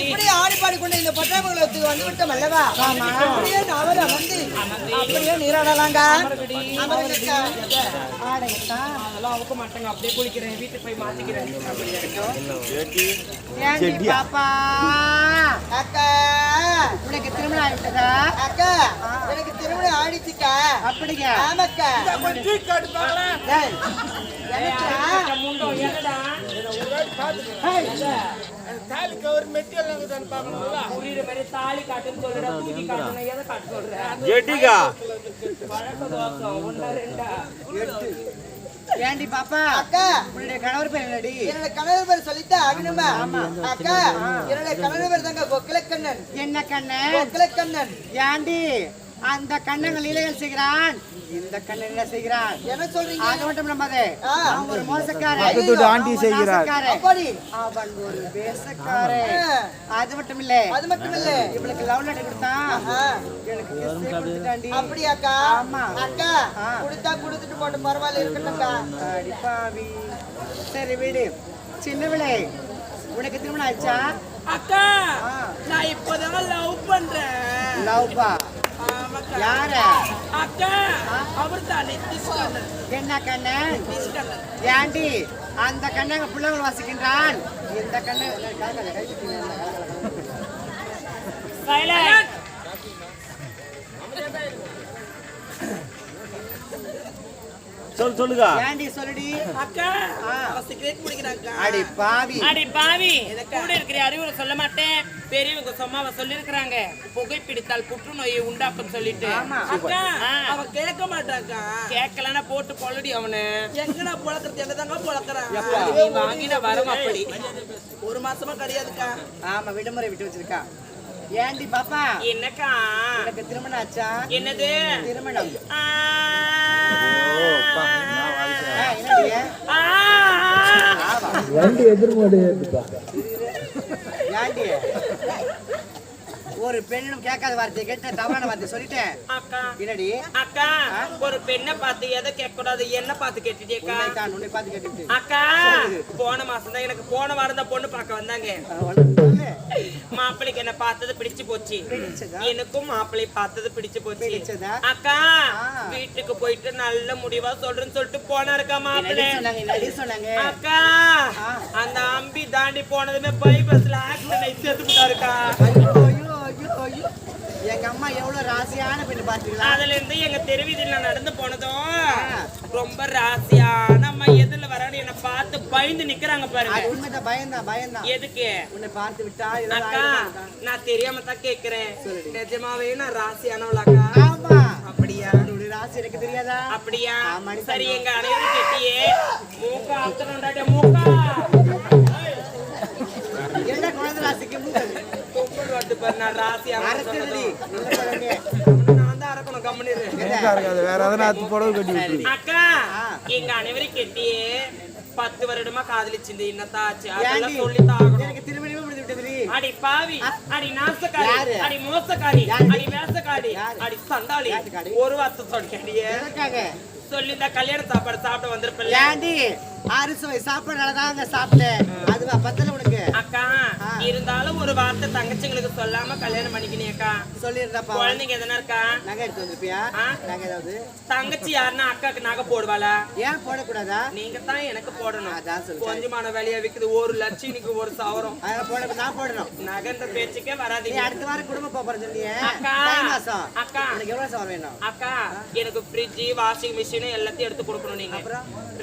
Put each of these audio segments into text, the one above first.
இப்படி ஆடி பாடிக்கொண்டு இந்த பட்டாபகுலத்துக்கு வந்து விட்டோம் அல்லவா அப்படியே அவர் அமர்ந்து அப்படியே நீராடலாங்க. அதெல்லாம் அவுக்க மாட்டாங்க. அப்படியே குளிக்கிறேன். வீட்டுக்கு போய் மாத்திக்கிறேன். அப்படி இருக்கட்டும். ஏண்டி பாப்பா? அக்கா. உனக்கு திருமணம் ஆயிட்டதா? அக்கா எனக்கு திருமணம் ஆடிச்சுக்கா அப்படியா? ஆமாக்கா. ஏய், எனக்கா? முண்டோ என்னடா புரியுற மாதிரி தாலி காட்டுன்னு சொல்லுடா தூக்கி காட்டணும் எதை காட்ட சொல்ற? ஜெட்டிகா. வழக்க தோசம் ஒன்றா ரெண்டா? ஏண்டி பாப்பா? அக்கா. உன்னுடைய கணவர் பேர் என்னடி? என்னோட கணவர் பேர் சொல்லிட்டு ஆகணுமா அக்கா. என்னோட கணவர் பேர் தாங்க கொக்கலக்கண்ணன் என்ன கண்ணு கொக்கலக்கண்ணன் ஏண்டி? அந்த கண்ணங்கள் லீலைகள் செய்கிறான். இந்த கண்ணன் என்ன செய்கிறான் என்ன சொல்றீங்க அது மட்டும் நம்பாதே ஆ. அவன் ஒரு மோசக்காரன் பக்கத்து ஆண்டி அவன் செய்கிறார். நாசக்காரன். அப்படி அவன் ஒரு பேசக்காரன் ஆ. அது மட்டும் இல்ல அது மட்டும் இல்ல இவளுக்கு லவ் லெட்டர் கொடுத்தான். எனக்கு ஏ கொடுத்துட்டாண்டி அப்படியாக்கா ஆமா. அக்கா. கொடுத்தா கொடுத்துட்டு போட்டு பரவாயில்ல இருக்கட்டும்க்கா அடி பாவி சரி விடு சின்னவிளே உனக்கு திருமணம் ஆயிடுச்சா அக்கா. நான் இப்போதான் லவ் பண்றேன் லவ்பா. யார? அக்கா அவர் தான் என்ன கண்ணன்? ஏண்டி அந்த கண்ணங்க பிள்ளைகள் வாசிக்கின்றான். இந்த கண்ணன் சொல்லு சொல்லுங்க ஏண்டி சொல்லுடி? அக்கா ஆ. அவன் சிகரெட் குடிக்கிறாங்க அடி பாவி. அடி பாவி. கூட இருக்கிற அறிவுரை சொல்ல மாட்டேன். பெரியவங்க சும்மாவ சொல்லிருக்கிறாங்க புகைப்பிடித்தால் புற்றுநோயை உண்டாக்கும் சொல்லிட்டு. ஆமா. அக்கா அவ கேட்க மாட்டாக்கா. கேட்கலன்னா போட்டு பொல்லடி அவனு. எங்கடா புழக்கிறது? என்னதாங்க புழக்கிறான் நீ வாங்கின வரம் அப்படி. ஒரு மாசமா கிடையாதுக்கா. ஆமா விடுமுறை விட்டு வச்சிருக்கா. ஏண்டி பாப்பா? என்னக்கா? உனக்கு திருமணம் ஆச்சா? என்னது? திருமணம். வண்டி எதிர்மோடி ஒரு பெண்ணிடம் கேட்காத வார்த்தையை கேட்டு தவறான வார்த்தை சொல்லிட்டேன். அக்கா. என்னடி? அக்கா ஒரு பெண்ணை பார்த்து எதை கேட்க கூடாது என்ன பார்த்து கேட்டுட்டேக்கா உன்னை பார்த்து கேட்டுட்டு அக்கா போன மாசம் தான் எனக்கு போன வாரம் தான் பொண்ணு பார்க்க வந்தாங்க. சொல்லு. மாப்பிள்ளைக்கு என்ன பார்த்தது பிடிச்சு போச்சு? எனக்கும் மாப்பிள்ளை பார்த்தது பிடிச்சு போச்சு? அக்கா. வீட்டுக்கு போயிட்டு நல்ல முடிவா சொல்றேன்னு சொல்லிட்டு போனாருக்கா சொன்னாங்க அக்கா. அந்த அம்பி தாண்டி போனதுமே பை பஸ்ல ஆக்சிடென்ட் சேர்த்து ஐயோ எங்க அம்மா எவ்வளவு ராசியான பெண்ணு பாத்தீங்களா? அதுல இருந்து எங்க தெருவீதியில நடந்து போனதும் ரொம்ப ராசியான அம்மா எதுல வரான்னு என்ன பார்த்து பயந்து நிக்கிறாங்க பாருங்க. உண்மைதான் பயந்தான் பயந்தான் எதுக்கு? உன்னை பார்த்து விட்டா அக்கா? நான் தெரியாம தான் கேக்குறேன். நிஜமாவே நான் ராசியானவளாக்கா ஆமா. அப்படியா? ராசி எனக்கு தெரியாதா? அப்படியா? சரி எங்க அனைவரும் கேட்டியே. மூக்கா அத்தனோண்டாட்ட மூக்கா. என்ன குழந்தை ராசிக்கு வந்து பாரு நான் தான் அறக்கணும் கம்முனிரு இருக்காது வேற எதனா அத்து புடவை கட்டி விட்டு அக்கா. எங்க அனைவரும் கேட்டியே பத்து வருடமா காதலிச்சிருந்து என்னத்தாச்சு அதெல்லாம் ஆகணும் எனக்கு திருமணமே விட்டதுடி அடி பாவி அடி நாசக்காரி? அடி மோசக்காரி? அடி வேசக்காரி? அடி சண்டாளி? ஒரு வார்த்தை சொல்லியே எதற்காக? சொல்லியிருந்தா கல்யாண சாப்பாடு சாப்பிட அரிசுவை சாப்பாடு தாங்க சாப்பிட்டேன். அதுவா பத்தல உனக்கு? அக்கா. இருந்தாலும் ஒரு வார்த்தை தங்கச்சிங்களுக்கு சொல்லாம கல்யாணம் பண்ணிக்கினே அக்கா. சொல்லிருந்தாப்பா. குழந்தைங்க எதனா இருக்கா? நகை எடுத்து வந்திருப்பியா? நகை ஏதாவது? தங்கச்சி யாருன்னா அக்காக்கு நகை போடுவாளா? ஏன் போடக்கூடாதா? நீங்க தான் எனக்கு போடணும். அதான். கொஞ்சமான வேலையா விக்குது ஒரு லட்சணிக்கு ஒரு சவரம். போட நான் போடணும். நகன்ற பேச்சுக்கே வராதீங்க. அடுத்த வாரம் குடும்ப போறேன் சொன்னியே. அக்கா. மாசம். அக்கா. உனக்கு எவ்வளவு சவரம் வேணும்? அக்கா எனக்கு ஃப்ரிட்ஜ் வாஷிங் மிஷின் எல்லாத்தையும் எடுத்து கொடுக்கணும் நீங்க?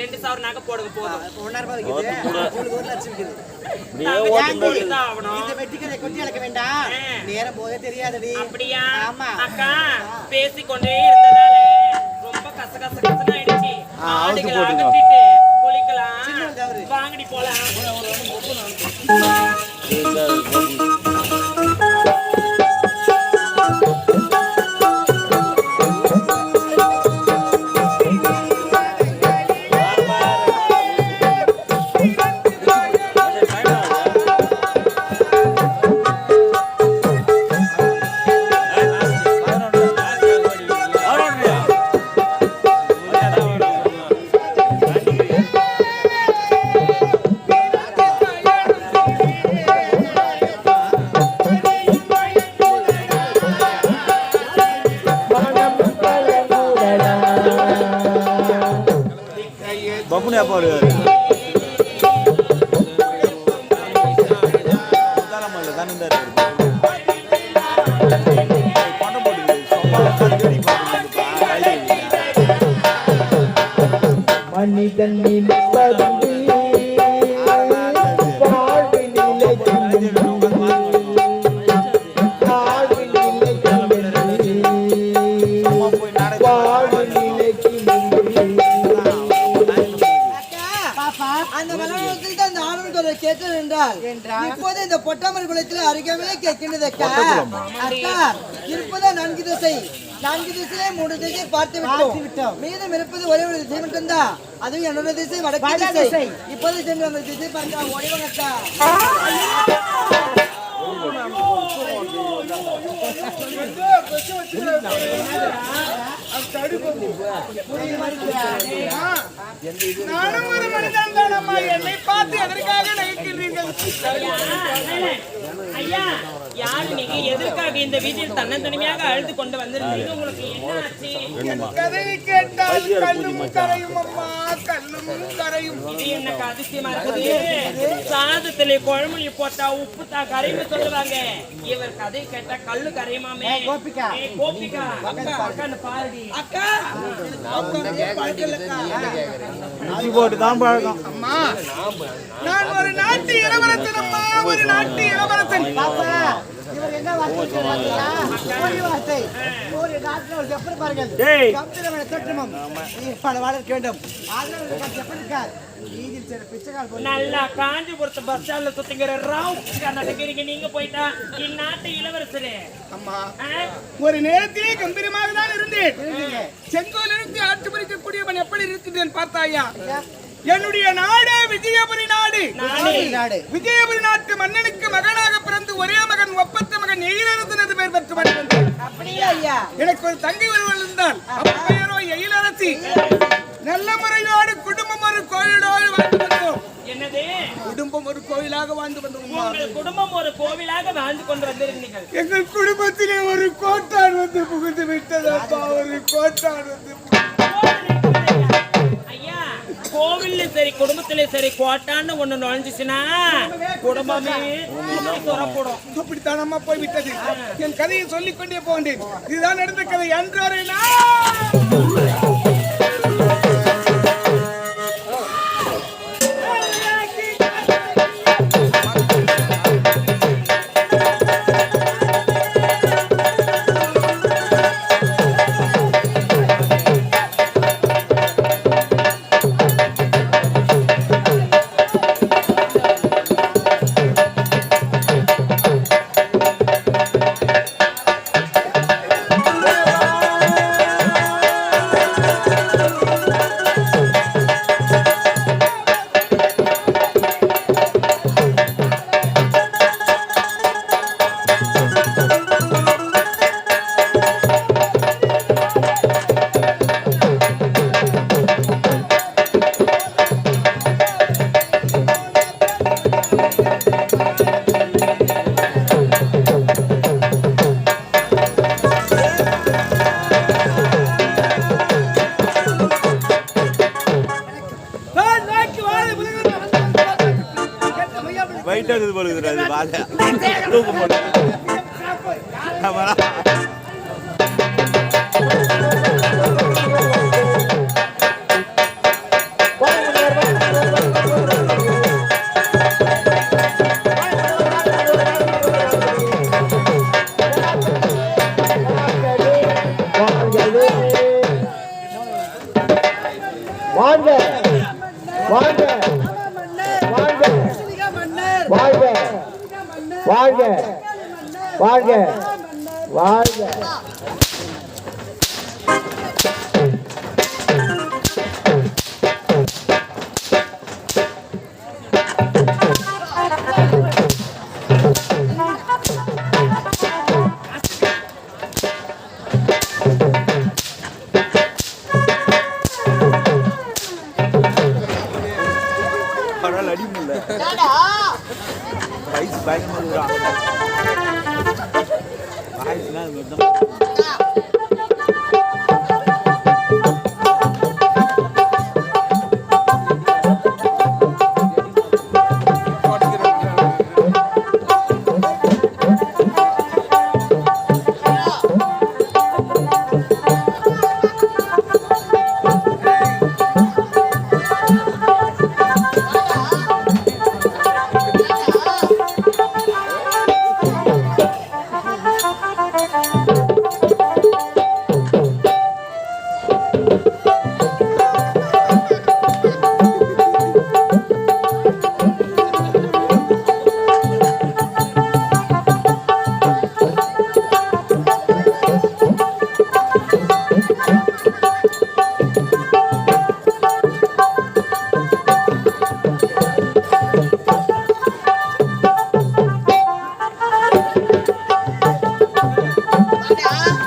ரெண்டு சவரம் நகை போடுங்க போதும். ஒன்னாயிரம் ரூபாய் ஒரு லட்சம். நேரம் போதே தெரியாதடி. அப்படியா? ஆமா. அக்கா பேசிக்கொண்டே இருந்ததாலே ரொம்ப கச கச கசன்னு ஆயிடுச்சு. ஆ, அவுத்து ஆடுகளை போட்டுங்க. அகற்றிட்டு குளிக்கலாம். வாங்கடி போலாம். மனிதன் மூன்று திசை பார்த்து விட்டோம் மீதம் இருப்பது ஒரே ஒரு திசை மட்டும்தான் அதுவும் என்னோட திசை வடக்கு திசை. இப்போது சென்று அந்த திசை பார்க்க என்னை பார்த்து எதற்காக யாரு நீங்க எதற்காக இந்த வீட்டில் தன்னந்தனிமையாக அழுது கொண்டு வந்திருந்தீங்க? உங்களுக்கு என்ன ஆச்சு கதையை கேட்டால் கல்லும் கரையும் அம்மா கல்லும் கரையும். இது எனக்கு அதிசயமா இருக்குது? சாதத்திலே குழம்புலி போட்டா உப்பு தா கரைன்னு சொல்லுவாங்க. இவர் கதை கேட்டா கல்லு கரையுமாமே. கோபிகா. கோபிகா. அக்கா பாருடி. அக்கா! மிக்ஸி போட்டு தான் பழக்கம். அம்மா நான் ஒரு நாட்டு இளவரசன் அம்மா ஒரு நாட்டு இளவரசன். இவர் என்ன வார்த்தை? ஒரு வார்த்தை. ஒரு நாட்டில் ஒரு எப்படி பாருங்கள். டேய். கம்பீரமான தோற்றமும். பல வளர்க்க வேண்டும். ஆதரவு எப்படி இருக்கார். நீதில் சில பிச்சைக்கால் போல நல்லா காஞ்சிபுரத்து பஸ் ஸ்டாண்ட்ல சுத்திங்கிற ராவ் நடக்கிறீங்க. நீங்க போயிட்டா இந்நாட்டு இளவரசரே. அம்மா? ஒரு நேரத்திலே கம்பீரமாக தான் இருந்தேன். செங்கோலிருந்து ஆட்சி பறிக்கக்கூடியவன் எப்படி இருக்கிறேன் பார்த்தாயா? என்னுடைய நாடு விஜயபுரி நாடு. நாடு. விஜயபுரி நாட்டு மன்னனுக்கு மகனாக பிறந்து ஒரே மகன் ஒப்பற்ற மகன் எழிலரசனது பெயர் பெற்று எனக்கு ஒரு தங்கை ஒருவள் இருந்தால் அவள் பெயரோ எழிலரசி நல்ல முறையோடு குடும்பம் ஒரு கோயிலோடு வாழ்ந்து வந்தோம். என்னது? குடும்பம் ஒரு கோயிலாக வாழ்ந்து வந்தோம் குடும்பம் ஒரு கோவிலாக வாழ்ந்து கொண்டு வந்திருந்தீர்கள். எங்கள் குடும்பத்திலே ஒரு கோட்டான் வந்து புகுந்து விட்டது அப்பா. ஒரு கோட்டான் வந்து ஐயா கோவில்ல சரி குடும்பத்திலே சரி கோட்டான்னு ஒண்ணு நுழைஞ்சிச்சுன்னா குடும்பமே துறப்படும் அப்படித்தான் அம்மா போய்விட்டது என் கதையை சொல்லிக் கொண்டே போகின்றேன். இதுதான் நடந்த கதை. அன்று 啊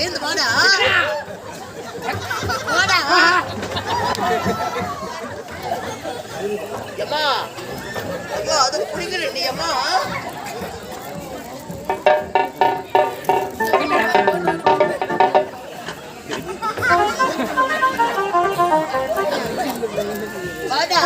எழுந்து போடா போடா அம்மா. ஐயோ அது புரிஞ்சிடும் அம்மா. போடா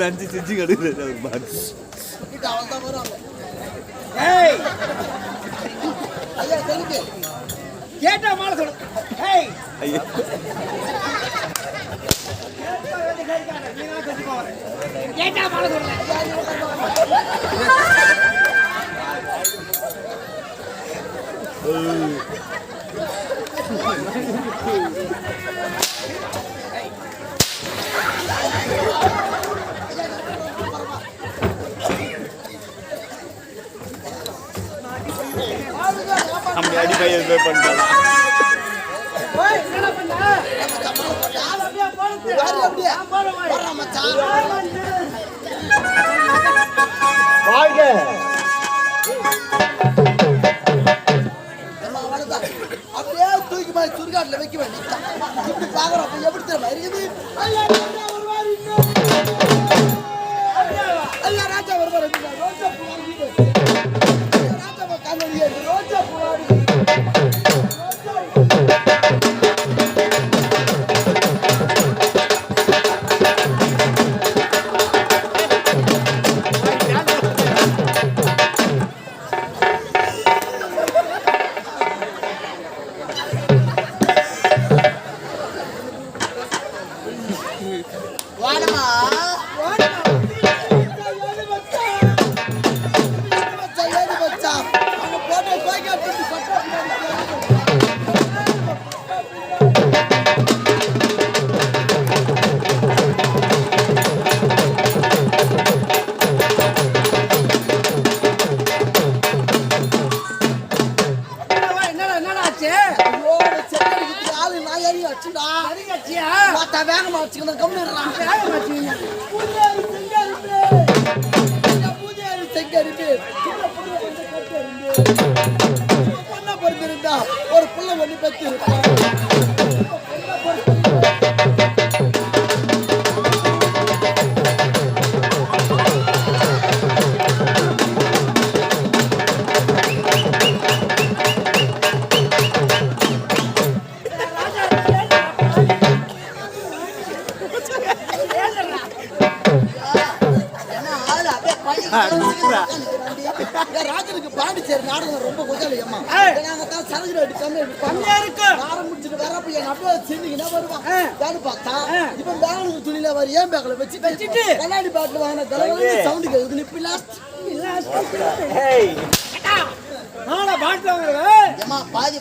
லஞ்சு செஞ்சு கடுக்குறது அவர் கேட்டா மாலை சொல்லு. ஐயா. தேர்ட்டி ஃபைவ் அப்படியே தூக்கி மாதிரி சுடுகாட்டில் வைக்க வேண்டிய இப்படி பாக்குறப்ப எப்படி தெரியுமா இருக்குது Allah Raja berbarat. Raja. வாடமா வாடமா கண்ணாடி பாட்டில் வாங்கின தலைவலி சவுண்டு கேக்குது. இப்ப லாஸ்ட் வாங்குறேன் பாதி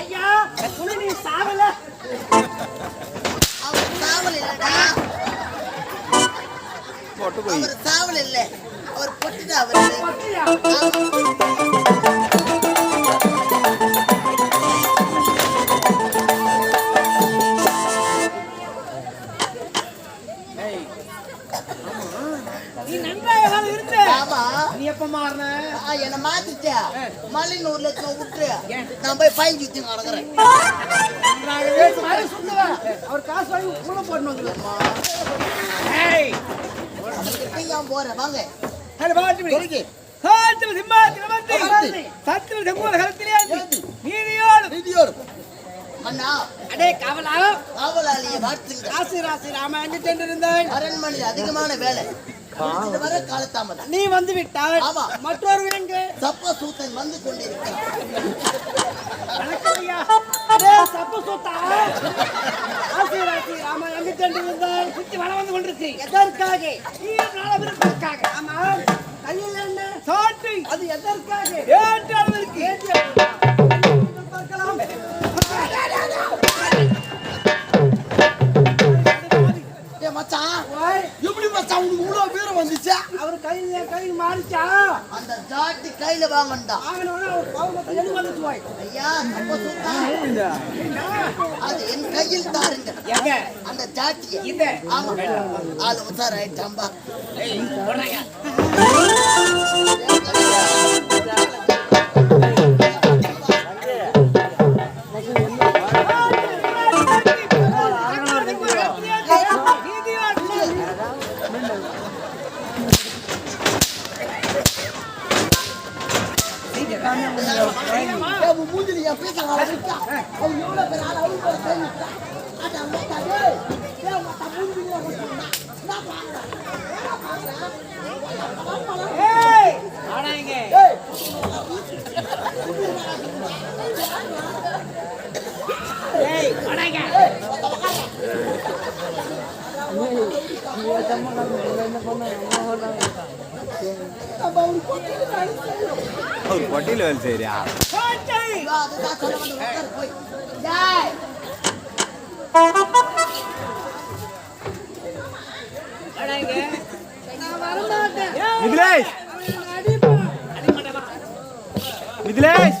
ஐயா நீ சாவல? அவர் சாவல் இல்லடா. போட்டு போய். அவர் சாவல் இல்ல. அவர் பொட்டுதான் அவரு. எப்ப மாறின என்னை மாத்திட்ட. மல்லின்னு ஒரு லட்சம் விட்டு நான் போய் பயன் சுத்தி நடக்கிறேன் அவர் காசு வாங்கி அவர்கிட்ட ஏன் போறேன் வாங்க. அண்ணா. அடே கவலா வாழ்த்துங்க. ராசி ராசி ராம எங்க சென்று இருந்தாய் அரண்மனையில் அதிகமான வேலை. நீ வந்து விட்டாய் ஆமா. மற்றொரு எங்கே சப்ப சூத்தன் வந்து எதற்காக? ஆமா. கையில் என்ன? சாட்டி அது எதற்காக? ஏற்ற அளவிற்கு. பார்க்கலாம். ஏ மச்சான்? எப்படி மச்சான் உனக்கு இவ்வளவு வீரம் வந்துச்சா? அவர் கையில் கை மாறிச்சா? அந்த ஜாட்டி கையில வாங்கண்டா. ஆகணும்னா அவர் பாவத்தை ஐயா அது என் கையில் தாருங்க அந்த ஜாட்டியை. இந்த ஆமா. ஆளு உத்தார் ஆயிட்டாம்பா அவன் ஒரு பொட்டியில் வேலை செய்யறியா? மிதிலேஷ். மிதிலேஷ்.